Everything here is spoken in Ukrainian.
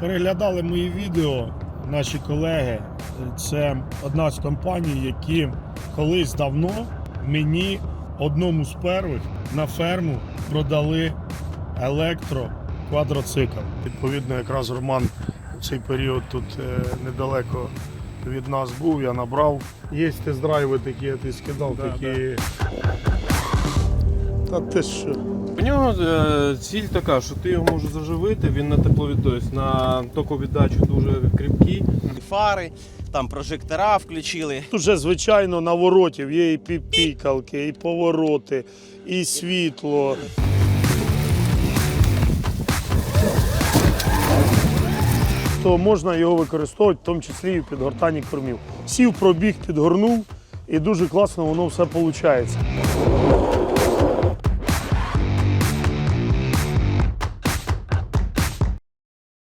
Переглядали мої відео, наші колеги. Це одна з компаній, які колись давно мені одному з перших на ферму продали електроквадроцикл. Відповідно, якраз Роман в цей період тут е, недалеко від нас був. Я набрав. Є тест-драйви такі, я ти скидав такі. Та ти що? У нього е, ціль така, що ти його можеш заживити, він на тепловід, тобто на токовіддачу дуже кріпкий. фари, там прожектора включили. Тут вже звичайно наворотів є і пікалки, і повороти, і світло. То можна його використовувати, в тому числі і в підгортанні кормів. Сів, пробіг, підгорнув, і дуже класно воно все виходить.